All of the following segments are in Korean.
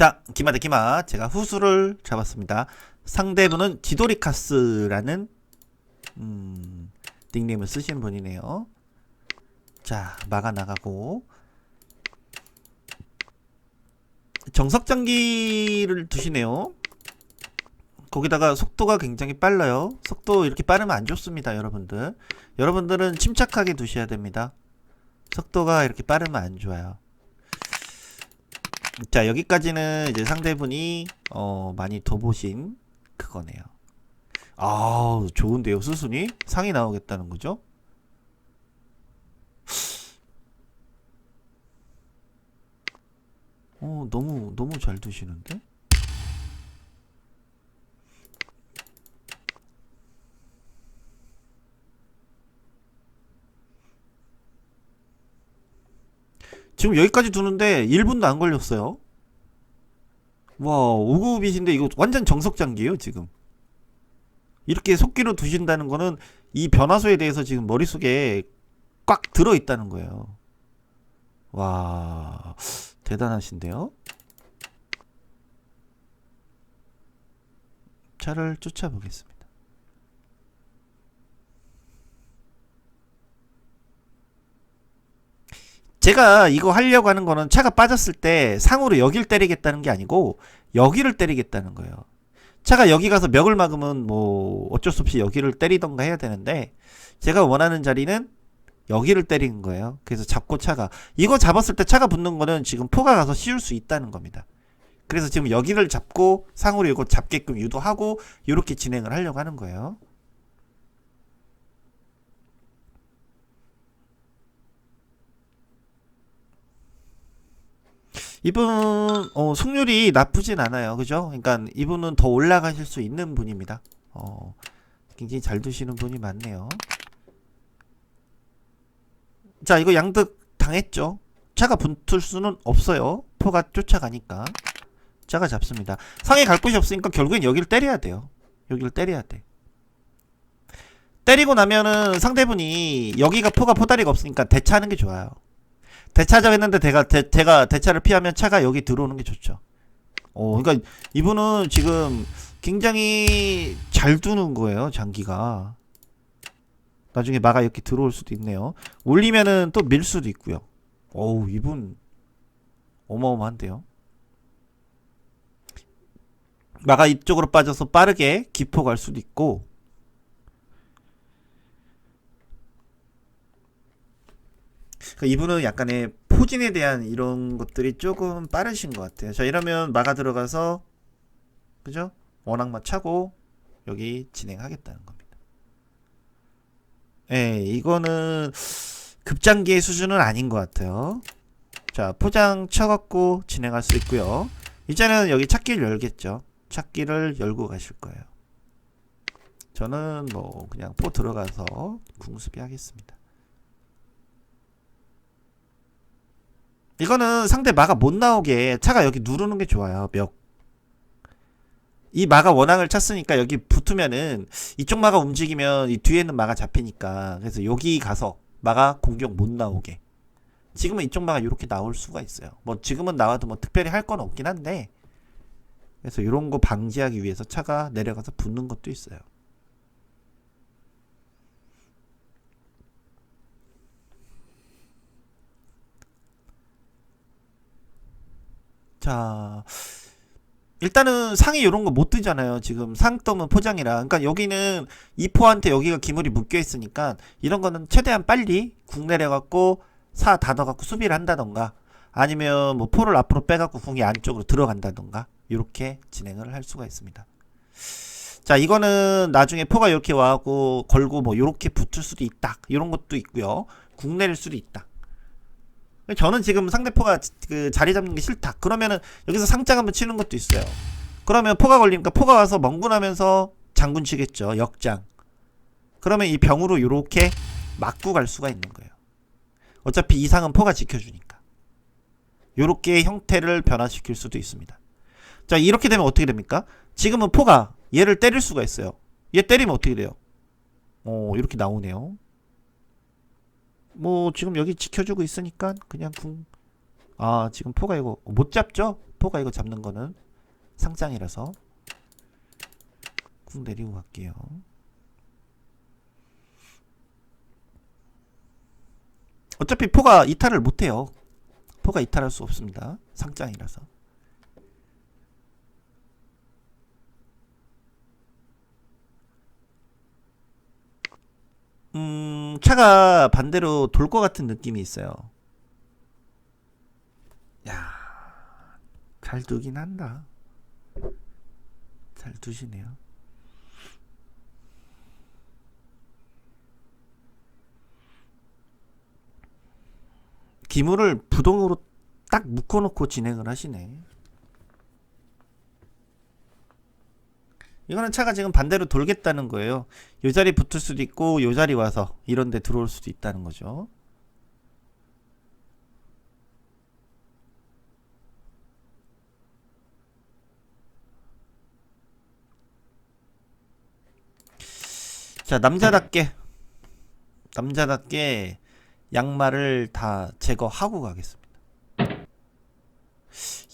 자, 기마 대 기마. 제가 후수를 잡았습니다. 상대분은 지도리카스라는 음, 닉네임을 쓰시는 분이네요. 자, 막아 나가고 정석장기를 두시네요. 거기다가 속도가 굉장히 빨라요. 속도 이렇게 빠르면 안 좋습니다, 여러분들. 여러분들은 침착하게 두셔야 됩니다. 속도가 이렇게 빠르면 안 좋아요. 자, 여기까지는 이제 상대분이 어, 많이 둬보신 그거네요. 아, 좋은데요, 수순이? 상이 나오겠다는 거죠? 어, 너무 너무 잘 두시는데? 지금 여기까지 두는데 1분도 안 걸렸어요. 와, 5급이신데 이거 완전 정석장기예요, 지금. 이렇게 속기로 두신다는 거는 이 변화소에 대해서 지금 머릿속에 꽉 들어 있다는 거예요. 와, 대단하신데요? 차를 쫓아보겠습니다. 제가 이거 하려고 하는 거는 차가 빠졌을 때 상으로 여길 때리겠다는 게 아니고 여기를 때리겠다는 거예요. 차가 여기 가서 멱을 막으면 뭐 어쩔 수 없이 여기를 때리던가 해야 되는데 제가 원하는 자리는 여기를 때리는 거예요. 그래서 잡고 차가 이거 잡았을 때 차가 붙는 거는 지금 포가 가서 씌울 수 있다는 겁니다. 그래서 지금 여기를 잡고 상으로 이거 잡게끔 유도하고 이렇게 진행을 하려고 하는 거예요. 이분 어, 승률이 나쁘진 않아요. 그죠? 그러니까 이분은 더 올라가실 수 있는 분입니다. 어, 굉장히 잘 두시는 분이 많네요. 자, 이거 양득 당했죠. 차가 붙을 수는 없어요. 포가 쫓아가니까. 차가 잡습니다. 상에 갈 곳이 없으니까 결국엔 여기를 때려야 돼요. 여기를 때려야 돼. 때리고 나면은 상대분이 여기가 포가 포다리가 없으니까 대차하는 게 좋아요. 대차자 했는데 제가 대, 제가 대차를 피하면 차가 여기 들어오는 게 좋죠. 어, 그러니까 이분은 지금 굉장히 잘 두는 거예요, 장기가. 나중에 마가 이렇게 들어올 수도 있네요. 올리면은 또 밀 수도 있고요. 어우, 이분 어마어마한데요. 마가 이쪽으로 빠져서 빠르게 기포 갈 수도 있고 그러니까 이분은 약간의 포진에 대한 이런 것들이 조금 빠르신 것 같아요. 자 이러면 마가 들어가서 그죠? 워낙마 차고 여기 진행하겠다는 겁니다. 예, 이거는 급장기의 수준은 아닌 것 같아요. 자 포장 쳐갖고 진행할 수 있고요. 이제는 여기 찾기를 열겠죠. 찾기를 열고 가실 거예요. 저는 뭐 그냥 포 들어가서 궁수비 하겠습니다. 이거는 상대 마가 못 나오게 차가 여기 누르는 게 좋아요. 몇. 이 마가 원앙을 찼으니까 여기 붙으면은 이쪽 마가 움직이면 이 뒤에 있는 마가 잡히니까 그래서 여기 가서 마가 공격 못 나오게. 지금은 이쪽 마가 이렇게 나올 수가 있어요. 뭐 지금은 나와도 뭐 특별히 할 건 없긴 한데 그래서 이런 거 방지하기 위해서 차가 내려가서 붙는 것도 있어요. 자, 일단은 상이 이런 거 못 뜨잖아요. 지금 상 떠면 포장이라. 그러니까 여기는 이포한테 여기가 기물이 묶여 있으니까 이런 거는 최대한 빨리 궁 내려갖고 사 닫아갖고 수비를 한다던가 아니면 뭐 포를 앞으로 빼갖고 궁이 안쪽으로 들어간다던가 이렇게 진행을 할 수가 있습니다. 자, 이거는 나중에 포가 이렇게 와갖고 걸고 뭐 이렇게 붙을 수도 있다. 이런 것도 있고요. 궁 내릴 수도 있다. 저는 지금 상대포가 그 자리 잡는 게 싫다. 그러면은 여기서 상장 한번 치는 것도 있어요. 그러면 포가 걸리니까 포가 와서 멍군하면서 장군 치겠죠. 역장. 그러면 이 병으로 이렇게 맞고 갈 수가 있는 거예요. 어차피 이상은 포가 지켜주니까. 요렇게 형태를 변화시킬 수도 있습니다. 자, 이렇게 되면 어떻게 됩니까? 지금은 포가 얘를 때릴 수가 있어요. 얘 때리면 어떻게 돼요? 어, 이렇게 나오네요. 뭐 지금 여기 지켜주고 있으니까 그냥 궁. 아 지금 포가 이거 못 잡죠? 포가 이거 잡는 거는 상장이라서 꾹 내리고 갈게요. 어차피 포가 이탈을 못해요. 포가 이탈할 수 없습니다. 상장이라서. 음, 차가 반대로 돌 것 같은 느낌이 있어요. 야, 잘 두긴 한다. 잘 두시네요. 기물을 부동으로 딱 묶어놓고 진행을 하시네. 이거는 차가 지금 반대로 돌겠다는 거예요. 요 자리 붙을 수도 있고 요 자리 와서 이런 데 들어올 수도 있다는 거죠. 자, 남자답게 남자답게 양말을 다 제거하고 가겠습니다.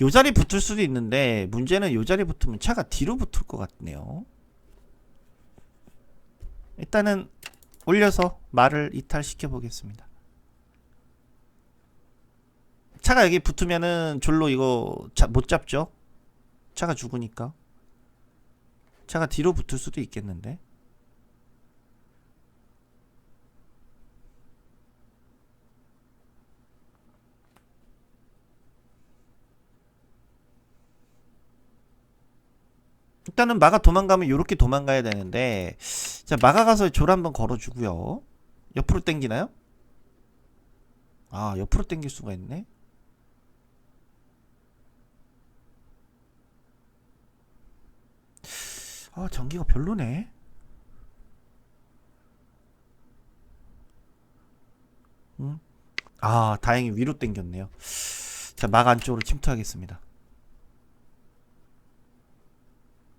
요 자리 붙을 수도 있는데 문제는 요 자리 붙으면 차가 뒤로 붙을 것 같네요. 일단은 올려서 말을 이탈시켜 보겠습니다. 차가 여기 붙으면은 졸로 이거 자, 못 잡죠? 차가 죽으니까. 차가 뒤로 붙을 수도 있겠는데. 일단은 마가 도망가면 요렇게 도망가야 되는데 자 마가 가서 졸 한번 걸어주고요. 옆으로 당기나요? 아 옆으로 당길 수가 있네. 아 전기가 별로네. 음? 아 다행히 위로 당겼네요. 자 막 안쪽으로 침투하겠습니다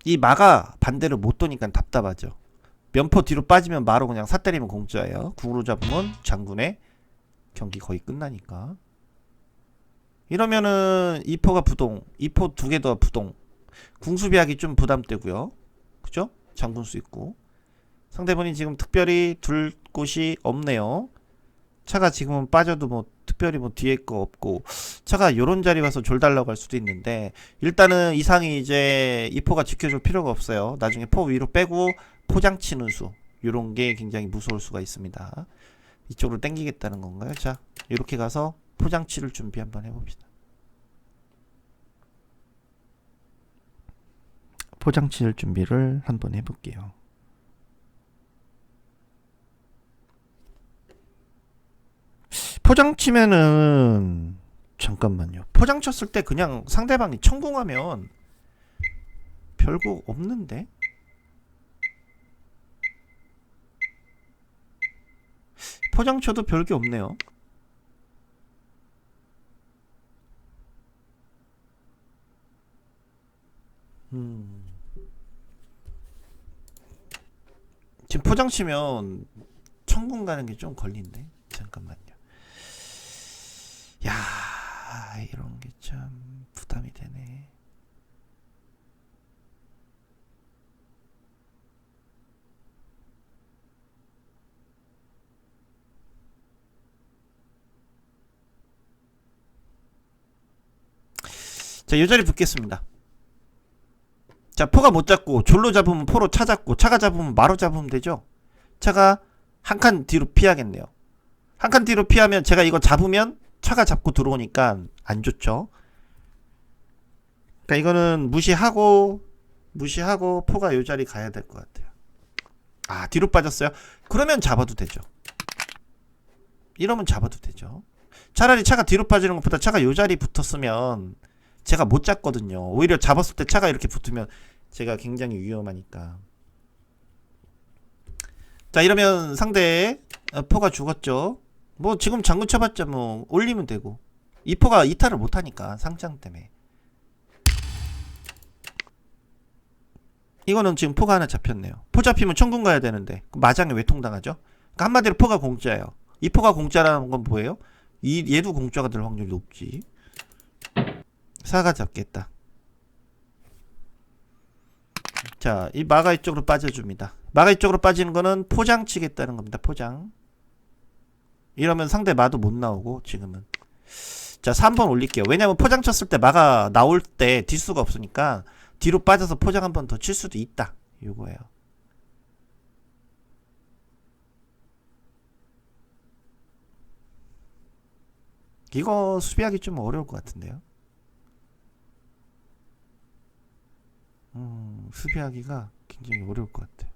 이 마가 반대로 못 도니까 답답하죠. 면포 뒤로 빠지면 마로 그냥 사 때리면 공짜예요. 궁으로 잡으면 장군의 경기 거의 끝나니까. 이러면은 이포가 부동, 이포 두 개 더 부동. 궁수비하기 좀 부담되고요. 그죠? 장군 수 있고. 상대분이 지금 특별히 둘 곳이 없네요. 차가 지금은 빠져도 뭐 특별히 뭐 뒤에 거 없고 차가 요런 자리 와서 졸 달라고 할 수도 있는데 일단은 이상이 이제 이포가 지켜줄 필요가 없어요. 나중에 포 위로 빼고 포장 치는 수 요런 게 굉장히 무서울 수가 있습니다. 이쪽으로 당기겠다는 건가요? 자 이렇게 가서 포장치를 준비 한번 해봅시다. 포장치를 준비를 한번 해볼게요. 포장 치면은 잠깐만요. 포장 쳤을 때 그냥 상대방이 천공하면 별거 없는데? 포장 쳐도 별게 없네요. 음. 지금 포장 치면 천공 가는 게 좀 걸린데. 잠깐만요. 야, 이런 게 참 부담이 되네. 자, 이 자리 붙겠습니다. 자, 포가 못 잡고 졸로 잡으면 포로 차 잡고 차가 잡으면 마로 잡으면 되죠. 차가 한 칸 뒤로 피하겠네요. 한 칸 뒤로 피하면 제가 이거 잡으면 차가 잡고 들어오니까 안 좋죠. 그러니까 이거는 무시하고 무시하고 포가 요 자리 가야 될 것 같아요. 아 뒤로 빠졌어요. 그러면 잡아도 되죠. 이러면 잡아도 되죠. 차라리 차가 뒤로 빠지는 것보다 차가 요 자리 붙었으면 제가 못 잡거든요. 오히려 잡았을 때 차가 이렇게 붙으면 제가 굉장히 위험하니까. 자 이러면 상대 어, 포가 죽었죠. 뭐 지금 장군 쳐봤자 뭐 올리면 되고 이포가 이탈을 못하니까 상장 때문에 이거는 지금 포가 하나 잡혔네요 포 잡히면 천군 가야 되는데 마장에 왜 통당하죠? 그러니까 한마디로 포가 공짜예요 이 포가 공짜라는 건 뭐예요? 이 얘도 공짜가 될 확률이 높지 사가 잡겠다. 자, 이 마가 이 쪽으로 빠져줍니다. 마가 이 쪽으로 빠지는 거는 포장 치겠다는 겁니다. 포장. 이러면 상대 마도 못 나오고 지금은. 자, 3번 올릴게요. 왜냐면 포장 쳤을 때 마가 나올 때 뒷수가 없으니까 뒤로 빠져서 포장 한 번 더 칠 수도 있다. 요거예요. 이거 수비하기 좀 어려울 것 같은데요. 음, 수비하기가 굉장히 어려울 것 같아요.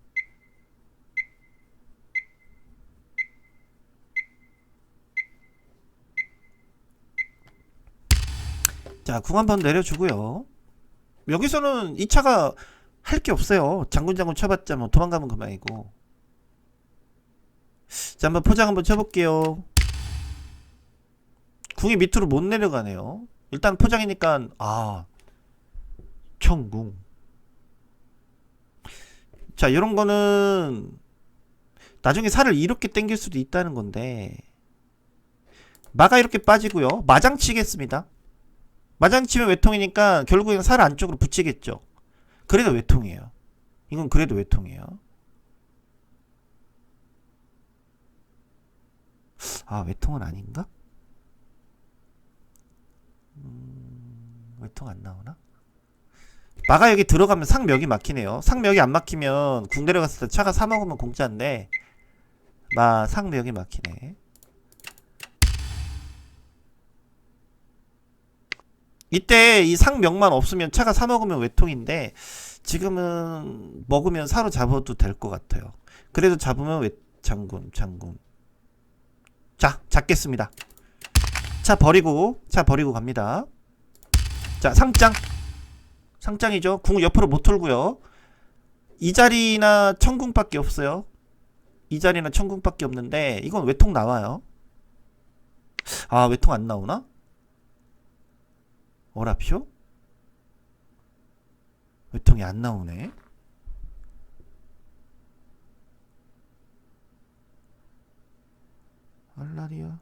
자, 궁 한 번 내려주고요. 여기서는 이 차가 할 게 없어요. 장군장군 쳐봤자 뭐 도망가면 그만이고. 자, 한번 포장 한번 쳐볼게요. 궁이 밑으로 못 내려가네요. 일단 포장이니까 아 청궁. 자, 이런 거는 나중에 살을 이렇게 당길 수도 있다는 건데 마가 이렇게 빠지고요. 마장 치겠습니다. 마장 치면 외통이니까 결국엔 살 안쪽으로 붙이겠죠. 그래도 외통이에요. 이건 그래도 외통이에요. 아, 외통은 아닌가? 음, 외통 안 나오나? 마가 여기 들어가면 상벽이 막히네요. 상벽이 안 막히면 궁 내려갔을 때 차가 사 먹으면 공짜인데 마 상벽이 막히네. 이때 이 상명만 없으면 차가 사 먹으면 외통인데 지금은 먹으면 사로 잡아도 될 것 같아요. 그래도 잡으면 외 장군 장군. 자 잡겠습니다. 차 버리고 차 버리고 갑니다. 자 상장 상장이죠. 궁 옆으로 못 돌고요. 이 자리나 천궁밖에 없어요. 이 자리나 천궁밖에 없는데 이건 외통 나와요. 아 외통 안 나오나? 어라표? 외통이 안 나오네. 알라리아.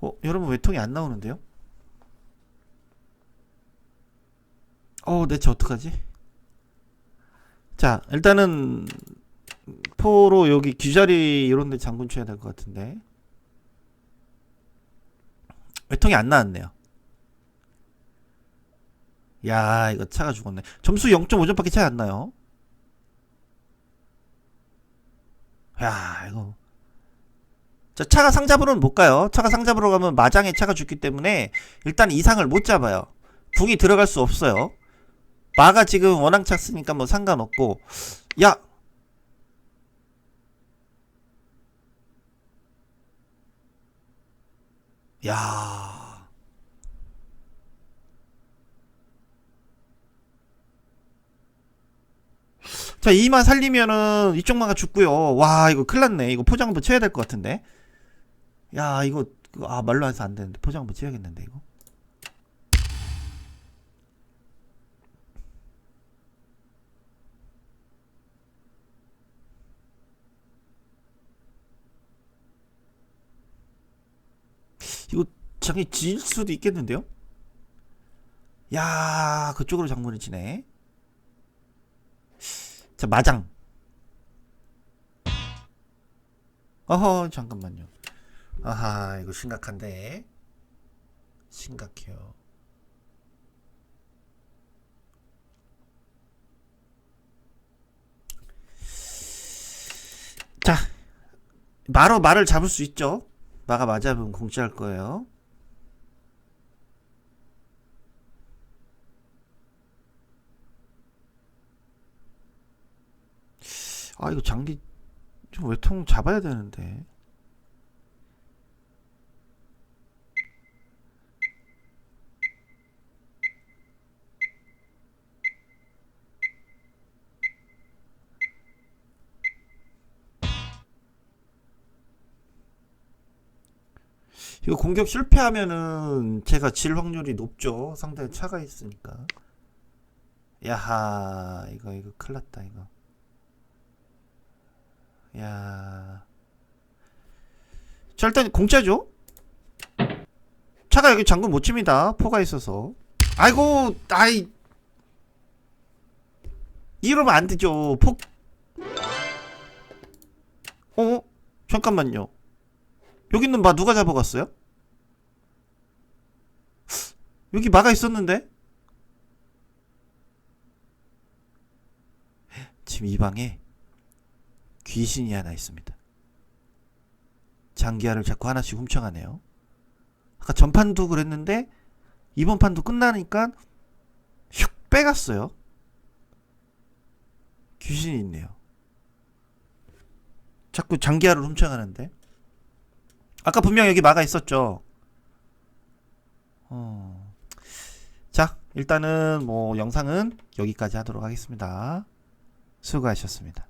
어, 여러분 외통이 안 나오는데요? 어, 대체 어떡하지? 자, 일단은 포로 여기 귀자리 이런 데 장군 쳐야 될 것 같은데. 외통이 안 나왔네요. 야, 이거 차가 죽었네. 점수 0.5점밖에 차이 안 나요. 야, 이거. 자, 차가 상잡으로는 못 가요. 차가 상잡으로 가면 마장에 차가 죽기 때문에 일단 이상을 못 잡아요. 궁이 들어갈 수 없어요. 마가 지금 원앙 찼으니까 뭐 상관없고. 야! 야. 자, 이만 살리면은 이쪽 마가 죽고요. 와, 이거 큰일 났네. 이거 포장 한번 쳐야 될 것 같은데. 야, 이거 이거- 아, 말로 해서 안 되는데. 포장 한번 쳐야겠는데, 이거. 이거 장이 질 수도 있겠는데요? 야, 그쪽으로 장문을 치네. 자, 마장. 어허, 잠깐만요. 아하, 이거 심각한데. 심각해요. 자, 마로 말을 잡을 수 있죠? 마가 맞아보면 공짜할 거예요. 아, 이거 장기 좀 외통 잡아야 되는데. 이거 공격 실패하면은 제가 질 확률이 높죠. 상대에 차가 있으니까. 야하, 이거, 이거 큰일 났다, 이거. 야. 자 일단 공짜죠 차가 여기 잠금 못 칩니다 포가 있어서 아이고 아이 이러면 안 되죠 폭 어? 잠깐만요 여기 있는 마 누가 잡아갔어요? 여기 마가 있었는데? 지금 이 방에 귀신이 하나 있습니다. 장기화를 자꾸 하나씩 훔쳐가네요. 아까 전판도 그랬는데 이번 판도 끝나니까 슉 빼갔어요. 귀신이 있네요. 자꾸 장기화를 훔쳐가는데 아까 분명 여기 마가 있었죠. 어. 자, 일단은 뭐 영상은 여기까지 하도록 하겠습니다. 수고하셨습니다.